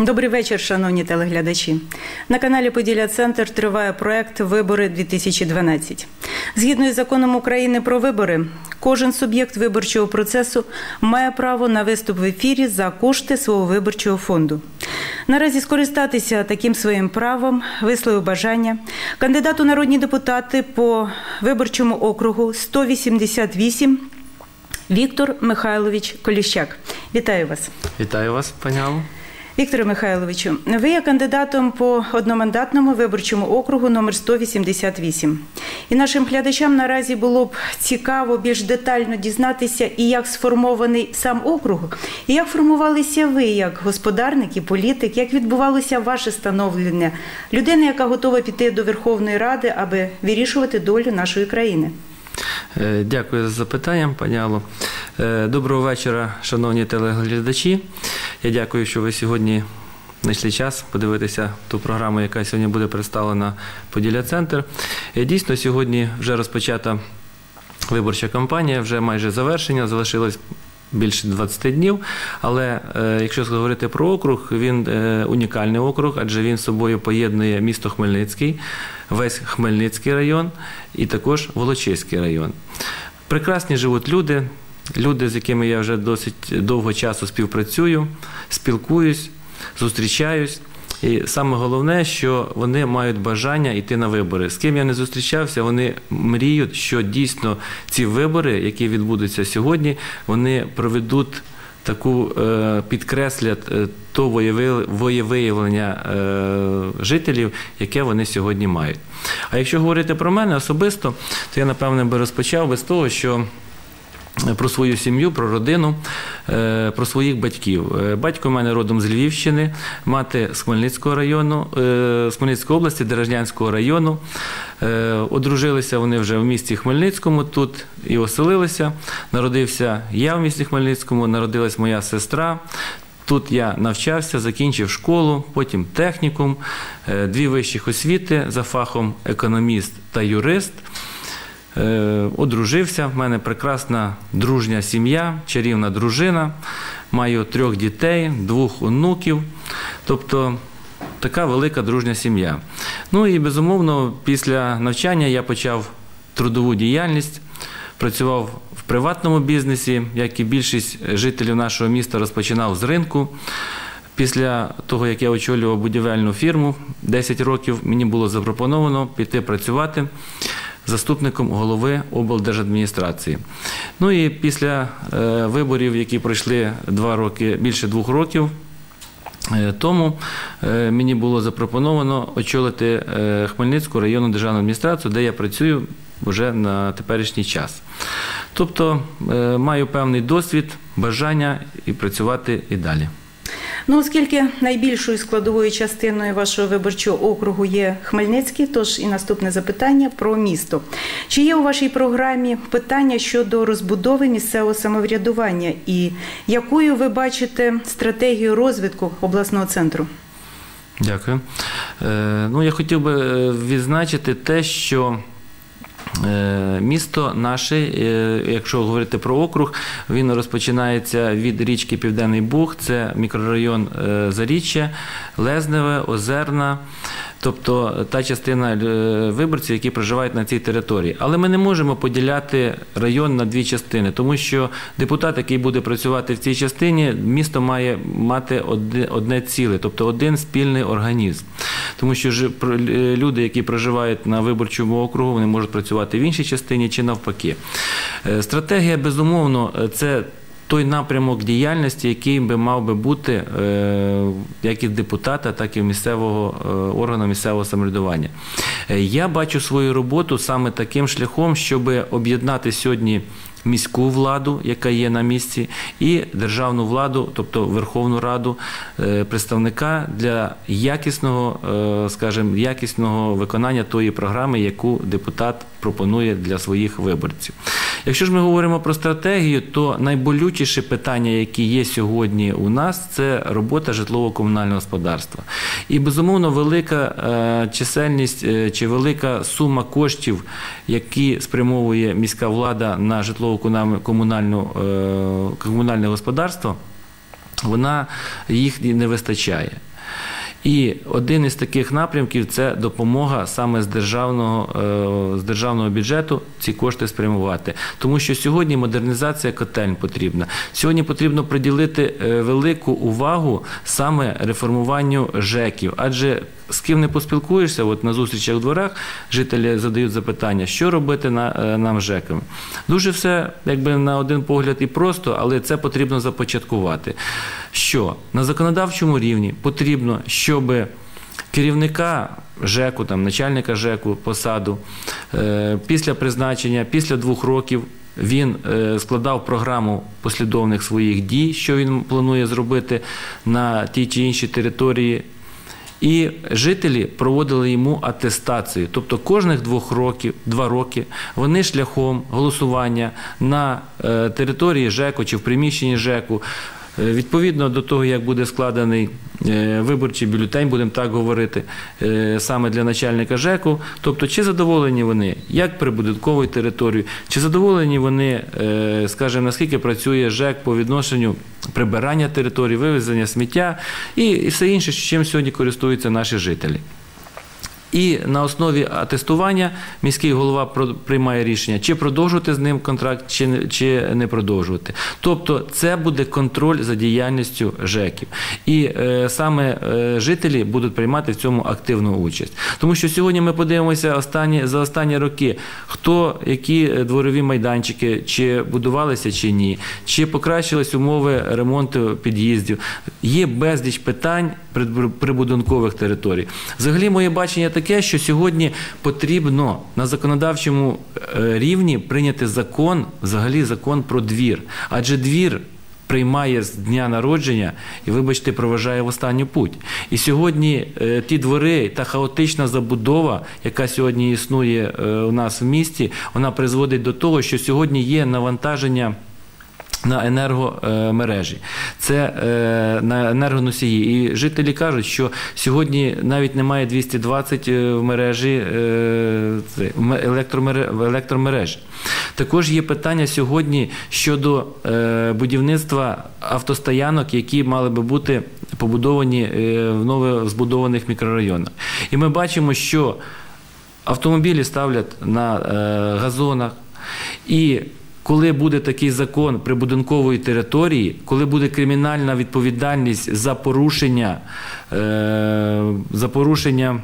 Добрий вечір, шановні телеглядачі. На каналі Поділля Центр триває проект Вибори 2012. Згідно із законом України про вибори, кожен суб'єкт виборчого процесу має право на виступ в ефірі за кошти свого виборчого фонду. Наразі скористатися таким своїм правом висловив бажання кандидат у народні депутати по виборчому округу 188 Віктор Михайлович Коліщак. Вітаю вас. Вітаю вас, пані Алло. Вікторе Михайловичу, ви є кандидатом по одномандатному виборчому округу номер 188. І нашим глядачам наразі було б цікаво більш детально дізнатися, і як сформований сам округ, і як формувалися ви як господарник і політик, як відбувалося ваше становлення людини, яка готова піти до Верховної Ради, аби вирішувати долю нашої країни. Е, Дякую за запитання, пані Алло. Е, Доброго вечора, шановні телеглядачі. Я дякую, що ви сьогодні знайшли час подивитися ту програму, яка сьогодні буде представлена Поділля Центр. Е, Дійсно, сьогодні вже розпочата виборча кампанія, вже майже завершення, залишилось. Більше 20 днів, але е, якщо говорити про округ, він е, унікальний округ, адже він собою поєднує місто Хмельницький, весь Хмельницький район і також Волочиський район. Прекрасні живуть люди, люди, з якими я вже досить довго часу співпрацюю, спілкуюсь, зустрічаюсь. І саме головне, що вони мають бажання йти на вибори. З ким я не зустрічався, вони мріють, що дійсно ці вибори, які відбудуться сьогодні, вони проведуть таку е, підкреслять е, то воєви- воєвиявлення е, жителів, яке вони сьогодні мають. А якщо говорити про мене особисто, то я напевне би розпочав би з того, що про свою сім'ю, про родину, е, про своїх батьків. Е, Батько в мене родом з Львівщини, мати з Хмельницького району, е, з Хмельницької області, Дережнянського району. Одружилися вони вже в місті Хмельницькому тут і оселилися. Народився я в місті Хмельницькому, народилась моя сестра. Тут я навчався, закінчив школу, потім технікум, дві вищих освіти за фахом економіст та юрист. Е, Одружився, в мене прекрасна дружня сім'я, чарівна дружина. Маю трьох дітей, двох онуків. Тобто така велика дружня сім'я. Ну і безумовно, після навчання я почав трудову діяльність, працював в приватному бізнесі, як і більшість жителів нашого міста розпочинав з ринку. Після того, як я очолював будівельну фірму 10 років, мені було запропоновано піти працювати заступником голови облдержадміністрації. Ну і після е, виборів, які пройшли два роки, більше двох років. е, Тому е, мені було запропоновано очолити Хмельницьку районну державну адміністрацію, де я працюю вже на теперішній час. Тобто маю певний досвід, бажання і працювати і далі. Ну, оскільки найбільшою складовою частиною вашого виборчого округу є Хмельницький, тож і наступне запитання про місто. Чи є у вашій програмі питання щодо розбудови місцевого самоврядування і якою ви бачите стратегію розвитку обласного центру? Дякую. Е, ну, я хотів би е, відзначити те, що місто наше, е, якщо говорити про округ, він розпочинається від річки Південний Буг, це мікрорайон е, Заріччя, Лезневе, Озерна. Тобто та частина е, виборців, які проживають на цій території. Але ми не можемо поділяти район на дві частини, тому що депутат, який буде працювати в цій частині, місто має мати одне, ціле, тобто один спільний організм. Тому що е, люди, які проживають на виборчому округу, вони можуть працювати в іншій частині чи навпаки. Е, Стратегія, безумовно, е, це той напрямок діяльності, який би мав би бути е, як і депутата, так і місцевого е, органу місцевого самоврядування. Е, Я бачу свою роботу саме таким шляхом, щоб об'єднати сьогодні міську владу, яка є на місці, і державну владу, тобто Верховну Раду, представника для якісного, скажімо, якісного виконання тої програми, яку депутат пропонує для своїх виборців. Якщо ж ми говоримо про стратегію, то найболючіше питання, які є сьогодні у нас, це робота житлово-комунального господарства. І безумовно велика е, чисельність е, чи велика сума коштів, які спрямовує міська влада на житлово-комунальну е, комунальне господарство. вона їх не вистачає. І один із таких напрямків це допомога саме з державного, е, з державного бюджету ці кошти спрямувати. Тому що сьогодні модернізація котельн потрібна. Сьогодні потрібно приділити е, велику увагу саме реформуванню ЖЕКів. Адже з ким не поспілкуєшся, от на зустрічах в дворах жителі задають запитання, що робити на, е, нам з ЖЕКами. Дуже все, якби на один погляд і просто, але це потрібно започаткувати. Що на законодавчому рівні потрібно, щоб керівника ЖЕКу, там, начальника ЖЕКу посаду, е, після призначення, після двох років він е, складав програму послідовних своїх дій, що він планує зробити на тій чи іншій території. І жителі проводили йому атестацію. Тобто кожних двох років, два роки вони шляхом голосування на е, території ЖЕКу чи в приміщенні ЖЕКу. Е, Відповідно до того, як буде складений е, виборчий бюлетень, будемо так говорити, е, саме для начальника ЖЕКу. Тобто, чи задоволені вони як прибудинковою територією, чи задоволені вони, скажімо, наскільки працює ЖЕК по відношенню прибирання території, вивезення сміття і все інше, чим сьогодні користуються наші жителі. І на основі атестування міський голова приймає рішення, чи продовжувати з ним контракт, чи чи не продовжувати. Тобто це буде контроль за діяльністю ЖЕКів. І е, саме е, жителі будуть приймати в цьому активну участь. Тому що сьогодні ми подивимося останні, за останні роки, хто які е, дворові майданчики, чи будувалися, чи ні, чи покращились умови ремонту під'їздів. Є безліч питань прибудинкових територій. Взагалі, моє бачення таке, що сьогодні потрібно на законодавчому е, рівні прийняти закон, взагалі закон про двір. Адже двір. Приймає з дня народження і, вибачте, проважає в останню путь. І сьогодні е, ті двори, та хаотична забудова, яка сьогодні існує е, у нас в місті, вона призводить до того, що сьогодні є навантаження. На енергомережі, це е, на енергоносії. І жителі кажуть, що сьогодні навіть немає 220 е, в мережі е, електромережі. Також є питання сьогодні щодо е, будівництва автостоянок, які мали би бути побудовані е, в ново збудованих мікрорайонах. І ми бачимо, що автомобілі ставлять на е, газонах. І коли буде такий закон прибудинкової території, коли буде кримінальна відповідальність за порушення, е, за порушення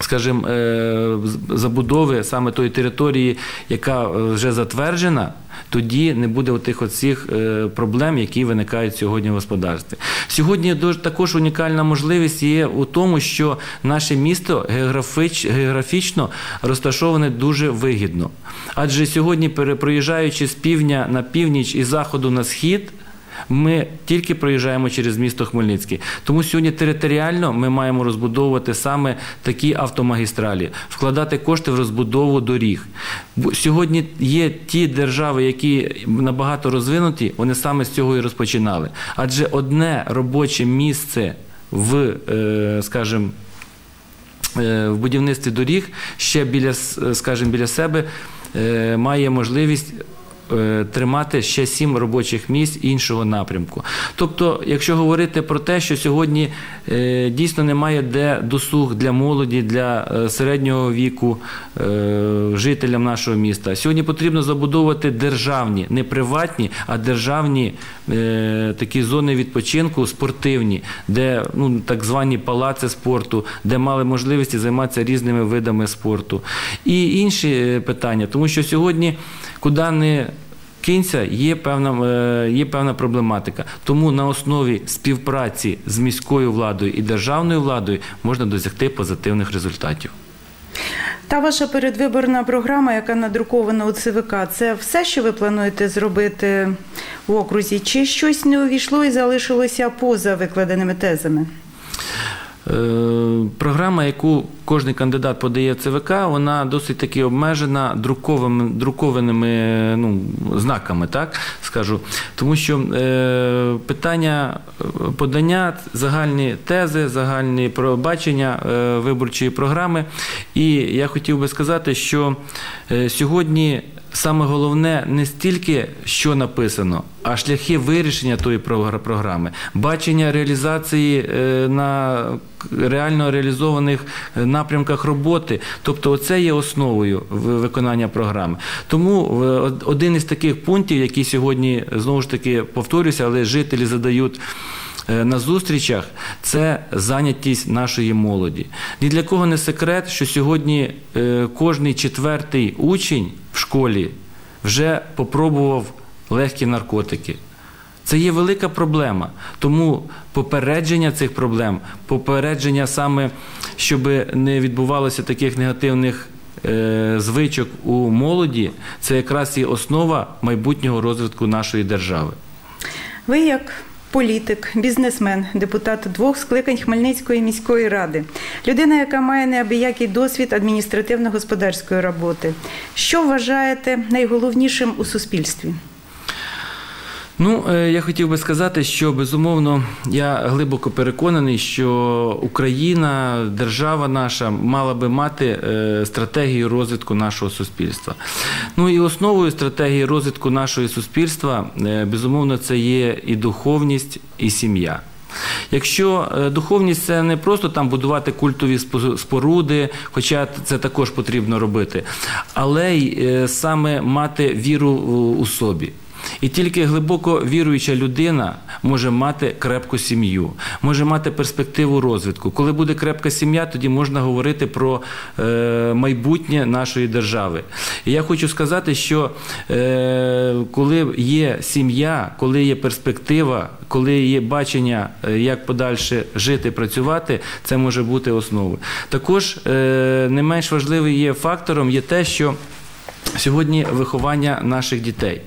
скажімо, е, забудови саме тої території, яка вже затверджена, тоді не буде отих оцих е, проблем, які виникають сьогодні в господарстві. Сьогодні також унікальна можливість є у тому, що наше місто географіч, географічно розташоване дуже вигідно. Адже сьогодні, пере- проїжджаючи з півдня на північ і заходу на схід, ми тільки проїжджаємо через місто Хмельницький. Тому сьогодні територіально ми маємо розбудовувати саме такі автомагістралі, вкладати кошти в розбудову доріг. Сьогодні є ті держави, які набагато розвинуті, вони саме з цього і розпочинали. Адже одне робоче місце в, е, скажімо, е, в будівництві доріг ще біля, скажімо, біля себе е, має можливість е, тримати ще сім робочих місць іншого напрямку. Тобто, якщо говорити про те, що сьогодні е, дійсно немає де досуг для молоді, для е, середнього віку е, жителям нашого міста, сьогодні потрібно забудовувати державні, не приватні, а державні е, такі зони відпочинку спортивні, де ну, так звані палаци спорту, де мали можливість займатися різними видами спорту. І інші е, питання, тому що сьогодні, куди не кінця, є певна, е, є певна проблематика. Тому на основі співпраці з міською владою і державною владою можна досягти позитивних результатів. Та ваша передвиборна програма, яка надрукована у ЦВК, це все, що ви плануєте зробити в окрузі, чи щось не увійшло і залишилося поза викладеними тезами? Е, Програма, яку кожен кандидат подає ЦВК, вона досить таки обмежена друковими, друкованими ну, знаками, так скажу. Тому що е, питання е, подання, загальні тези, загальні пробачення е, виборчої програми. І я хотів би сказати, що е, сьогодні саме головне не стільки, що написано, а шляхи вирішення тої програ- програми, бачення реалізації е, на реально реалізованих е, напрямках роботи. Тобто, оце є основою виконання програми. Тому один із таких пунктів, який сьогодні знову ж таки повторюся, але жителі задають. е, На зустрічах це зайнятість нашої молоді. Ні для кого не секрет, що сьогодні кожний четвертий учень в школі вже попробував легкі наркотики. Це є велика проблема. Тому попередження цих проблем, попередження саме, щоб не відбувалося таких негативних е, звичок у молоді, це якраз і основа майбутнього розвитку нашої держави. Ви як політик, бізнесмен, депутат двох скликань Хмельницької міської ради, людина, яка має неабиякий досвід адміністративно-господарської роботи. Що вважаєте найголовнішим у суспільстві? Ну, е, я хотів би сказати, що безумовно я глибоко переконаний, що Україна, держава наша, мала би мати е, стратегію розвитку нашого суспільства. Ну і основою стратегії розвитку нашого суспільства, е, безумовно, це є і духовність, і сім'я. Якщо е, духовність це не просто там будувати культові спо- споруди, хоча це також потрібно робити, але й е, саме мати віру у собі. І тільки глибоко віруюча людина може мати крепку сім'ю, може мати перспективу розвитку. Коли буде крепка сім'я, тоді можна говорити про е, майбутнє нашої держави. І я хочу сказати, що е, коли є сім'я, коли є перспектива, коли є бачення, е, як подальше жити, працювати, це може бути основою. Також не менш важливим є фактором є те, що сьогодні виховання наших дітей.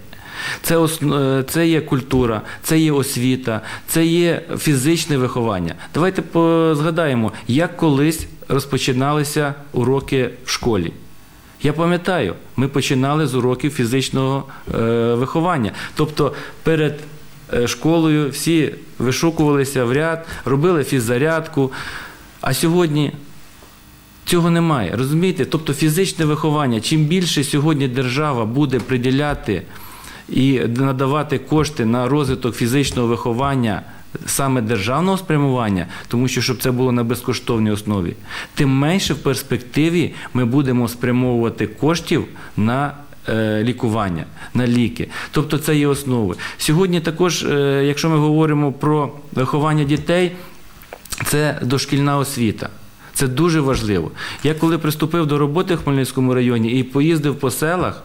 Це, е, це є культура, це є освіта, це є фізичне виховання. Давайте згадаємо, як колись розпочиналися уроки в школі. Я пам'ятаю, ми починали з уроків фізичного е, виховання. Тобто перед е, школою всі вишукувалися в ряд, робили фіззарядку. А сьогодні Цього немає. Розумієте? Тобто фізичне виховання. Чим більше сьогодні держава буде приділяти і надавати кошти на розвиток фізичного виховання саме державного спрямування, тому що щоб це було на безкоштовній основі, тим менше в перспективі ми будемо спрямовувати коштів на е, лікування, на ліки. Тобто це є основи. Сьогодні також, е, якщо ми говоримо про виховання дітей, це дошкільна освіта. Це дуже важливо. Я коли приступив до роботи в Хмельницькому районі і поїздив по селах,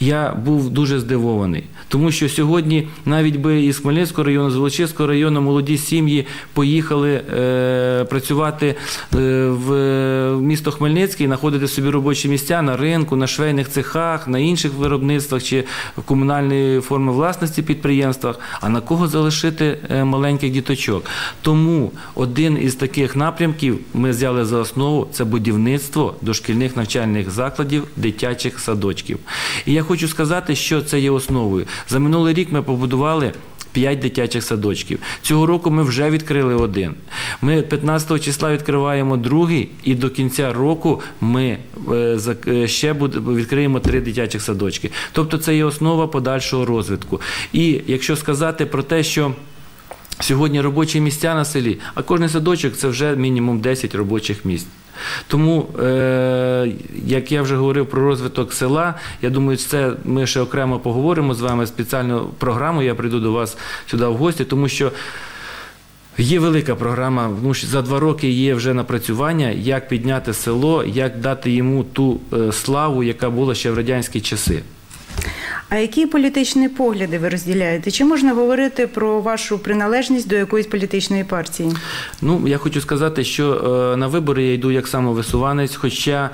я був дуже здивований, тому що сьогодні навіть би із Хмельницького району, з Волочиського району молоді сім'ї поїхали е, працювати е, в, місто Хмельницький, знаходити собі робочі місця на ринку, на швейних цехах, на інших виробництвах чи комунальної форми власності підприємствах. А на кого залишити е, маленьких діточок? Тому один із таких напрямків ми взяли за основу це будівництво дошкільних навчальних закладів, дитячих садочків. І я хочу сказати, що це є основою. За минулий рік ми побудували. П'ять дитячих садочків. Цього року ми вже відкрили один. Ми 15 числа відкриваємо другий, і до кінця року ми е, е, ще відкриємо три дитячих садочки. Тобто це є основа подальшого розвитку. І якщо сказати про те, що Сьогодні робочі місця на селі, а кожен садочок це вже мінімум 10 робочих місць. Тому, е, як я вже говорив про розвиток села, я думаю, це ми ще окремо поговоримо з вами спеціальну програму. Я прийду до вас сюди в гості, тому що є велика програма. Ну, за два роки є вже напрацювання, як підняти село, як дати йому ту е, славу, яка була ще в радянські часи. А які політичні погляди ви розділяєте? Чи можна говорити про вашу приналежність до якоїсь політичної партії? Ну, я хочу сказати, що е, на вибори я йду як самовисуванець, хоча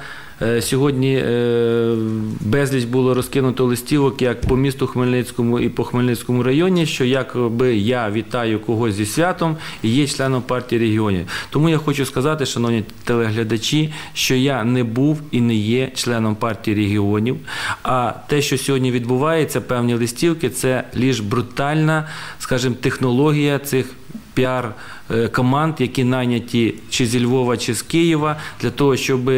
сьогодні е, безліч було розкинуто листівок як по місту Хмельницькому і по Хмельницькому районі, що якби я вітаю когось зі святом і є членом партії регіонів. Тому я хочу сказати, шановні телеглядачі, що я не був і не є членом партії регіонів. А те, що сьогодні відбувається, певні листівки, це лише брутальна, скажімо, технологія цих піар е, команд, які найняті чи зі Львова, чи з Києва, для того, щоб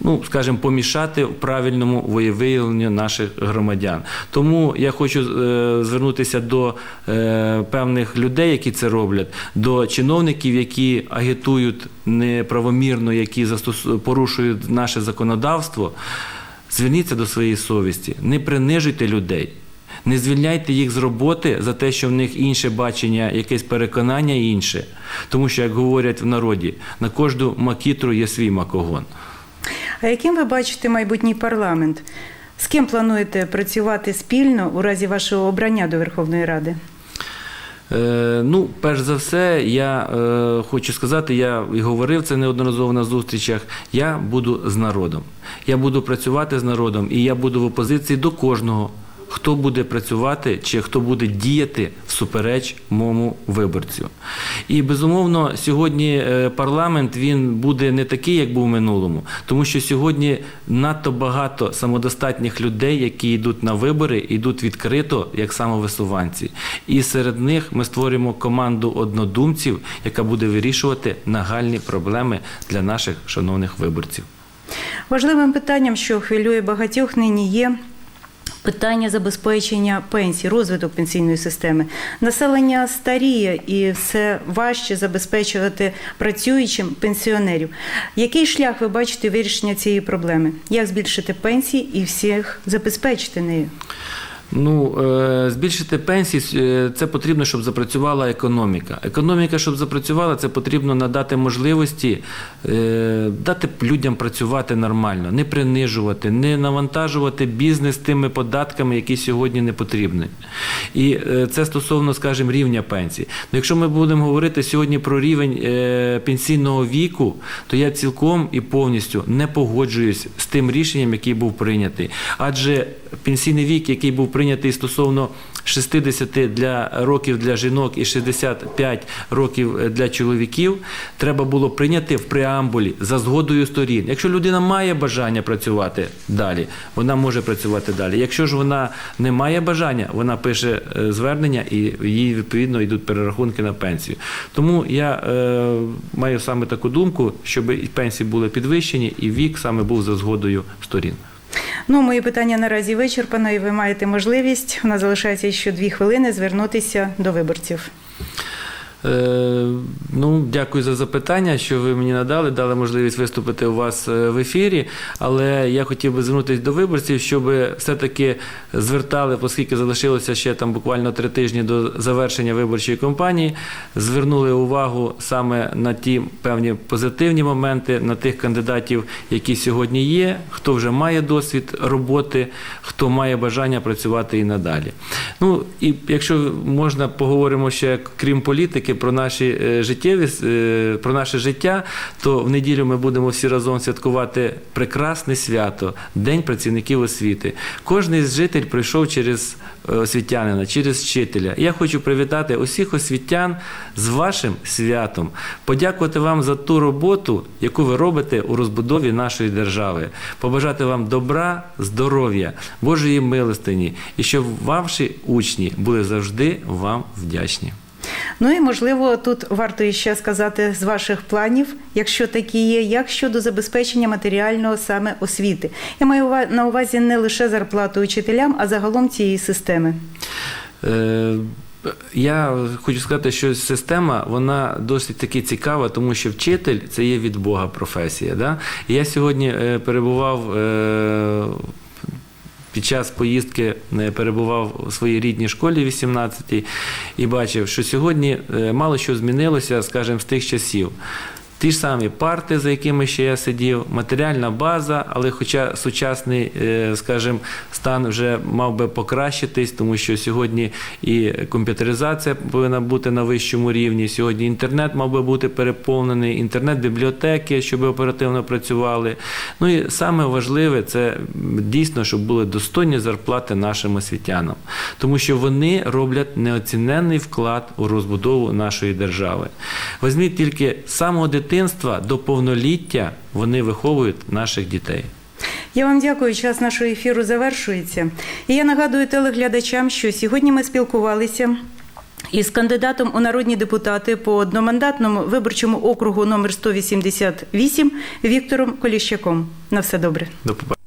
ну, скажімо, помішати в правильному виявленню наших громадян. Тому я хочу е, звернутися до е, певних людей, які це роблять, до чиновників, які агітують неправомірно, які застос... порушують наше законодавство. Зверніться до своєї совісті, не принижуйте людей. Не звільняйте їх з роботи за те, що в них інше бачення, якесь переконання інше. Тому що, як говорять в народі, на кожну макітру є свій макогон. А яким ви бачите майбутній парламент? З ким плануєте працювати спільно у разі вашого обрання до Верховної Ради? Е, ну, перш за все, я е, хочу сказати, я і говорив це неодноразово на зустрічах. Я буду з народом. Я буду працювати з народом, і я буду в опозиції до кожного, хто буде працювати чи хто буде діяти всупереч моєму виборцю. І безумовно, сьогодні е, парламент він буде не такий, як був в минулому, тому що сьогодні надто багато самодостатніх людей, які йдуть на вибори, йдуть відкрито, як самовисуванці. І серед них ми створюємо команду однодумців, яка буде вирішувати нагальні проблеми для наших шановних виборців. Важливим питанням, що хвилює багатьох, нині є. Питання забезпечення пенсій, розвиток пенсійної системи. Населення старіє і все важче забезпечувати працюючим пенсіонерів. Який шлях ви бачите вирішення цієї проблеми? Як збільшити пенсії і всіх забезпечити нею? Ну, е, збільшити пенсії е, це потрібно, щоб запрацювала економіка. Економіка, щоб запрацювала, це потрібно надати можливості е, дати людям працювати нормально, не принижувати, не навантажувати бізнес тими податками, які сьогодні не потрібні. І це стосовно, скажімо, рівня пенсії. Ну, якщо ми будемо говорити сьогодні про рівень пенсійного віку, то я цілком і повністю не погоджуюсь з тим рішенням, який був прийнятий. Адже пенсійний вік, який був прийнятий стосовно 60 для років для жінок і 65 років для чоловіків, треба було прийняти в преамбулі за згодою сторін. Якщо людина має бажання працювати далі, вона може працювати далі. Якщо ж вона не має бажання, вона пише е, звернення і їй відповідно йдуть перерахунки на пенсію. Тому я е, маю саме таку думку, щоб і пенсії були підвищені, і вік саме був за згодою сторін. Ну, мої питання наразі вичерпано, і ви маєте можливість. У нас залишається ще дві хвилини звернутися до виборців. Е, ну, дякую за запитання, що ви мені надали, дали можливість виступити у вас е, в ефірі. Але я хотів би звернутися до виборців, щоб все-таки звертали, оскільки залишилося ще там буквально три тижні до завершення виборчої кампанії, звернули увагу саме на ті певні позитивні моменти, на тих кандидатів, які сьогодні є, хто вже має досвід роботи, хто має бажання працювати і надалі. Ну і якщо можна, поговоримо ще крім політики про наші е, життєві е, про наше життя, то в неділю ми будемо всі разом святкувати прекрасне свято День працівників освіти. Кожний з житель прийшов через е, освітянина, через вчителя. Я хочу привітати усіх освітян з вашим святом, подякувати вам за ту роботу, яку ви робите у розбудові нашої держави, побажати вам добра, здоров'я, Божої милостині і щоб ваші учні були завжди вам вдячні. Ну і можливо, тут варто ще сказати з ваших планів, якщо такі є, як щодо забезпечення матеріального саме освіти. Я маю на увазі не лише зарплату учителям, а загалом цієї системи. Е, Я хочу сказати, що система вона досить таки цікава, тому що вчитель це є від Бога професія. Да? Я сьогодні е, перебував. Під час поїздки е, перебував у своїй рідній школі 18-й і бачив, що сьогодні е, мало що змінилося, скажімо, з тих часів. Ті ж самі парти, за якими ще я сидів, матеріальна база, але хоча сучасний, е, скажімо, стан вже мав би покращитись, тому що сьогодні і комп'ютеризація повинна бути на вищому рівні. Сьогодні інтернет мав би бути переповнений, інтернет-бібліотеки, щоб оперативно працювали. Ну і саме важливе це дійсно, щоб були достойні зарплати нашим освітянам, тому що вони роблять неоціненний вклад у розбудову нашої держави. Візьміть тільки самого дитинства до повноліття вони виховують наших дітей. Я вам дякую. Час нашого ефіру завершується. І я нагадую телеглядачам, що сьогодні ми спілкувалися із кандидатом у народні депутати по одномандатному виборчому округу номер 188 Віктором Коліщаком. На все добре. До побачення.